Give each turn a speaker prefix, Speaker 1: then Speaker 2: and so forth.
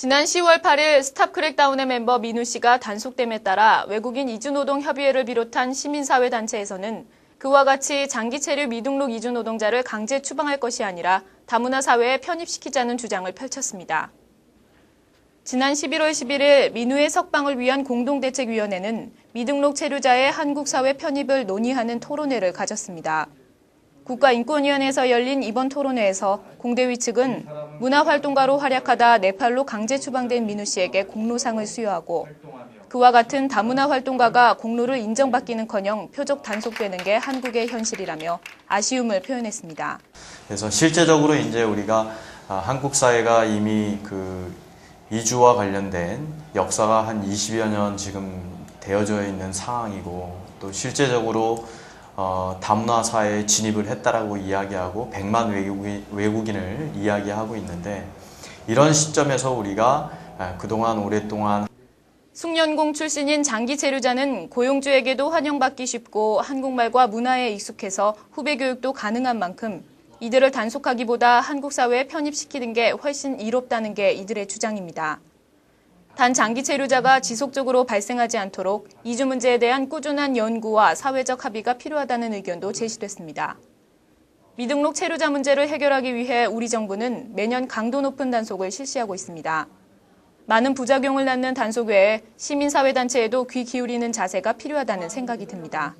Speaker 1: 지난 10월 8일 스탑 크랙다운의 멤버 민우 씨가 단속됨에 따라 외국인 이주노동 협의회를 비롯한 시민사회 단체에서는 그와 같이 장기 체류 미등록 이주 노동자를 강제 추방할 것이 아니라 다문화 사회에 편입시키자는 주장을 펼쳤습니다. 지난 11월 11일 민우의 석방을 위한 공동대책위원회는 미등록 체류자의 한국 사회 편입을 논의하는 토론회를 가졌습니다. 국가인권위원회에서 열린 이번 토론회에서 공대위 측은 문화활동가로 활약하다 네팔로 강제 추방된 민우 씨에게 공로상을 수여하고 그와 같은 다문화 활동가가 공로를 인정받기는커녕 표적 단속되는 게 한국의 현실이라며 아쉬움을 표현했습니다.
Speaker 2: 그래서 실제적으로 이제 우리가 아, 한국 사회가 이미 그 이주와 관련된 역사가 한 20여 년 지금 되어져 있는 상황이고 또 실제적으로 어, 사회에 진입을 했다라고 이야기하고 100만 외국인, 외국인을 이야기하고 있는데 이런 시점에서 우리가 아, 그동안 오랫동안
Speaker 1: 숙련공 출신인 장기 체류자는 고용주에게도 환영받기 쉽고 한국말과 문화에 익숙해서 후배 교육도 가능한 만큼 이들을 단속하기보다 한국 사회에 편입시키는 게 훨씬 이롭다는 게 이들의 주장입니다. 단 장기 체류자가 지속적으로 발생하지 않도록 이주 문제에 대한 꾸준한 연구와 사회적 합의가 필요하다는 의견도 제시됐습니다. 미등록 체류자 문제를 해결하기 위해 우리 정부는 매년 강도 높은 단속을 실시하고 있습니다. 많은 부작용을 낳는 단속 외에 시민사회단체에도 귀 기울이는 자세가 필요하다는 생각이 듭니다.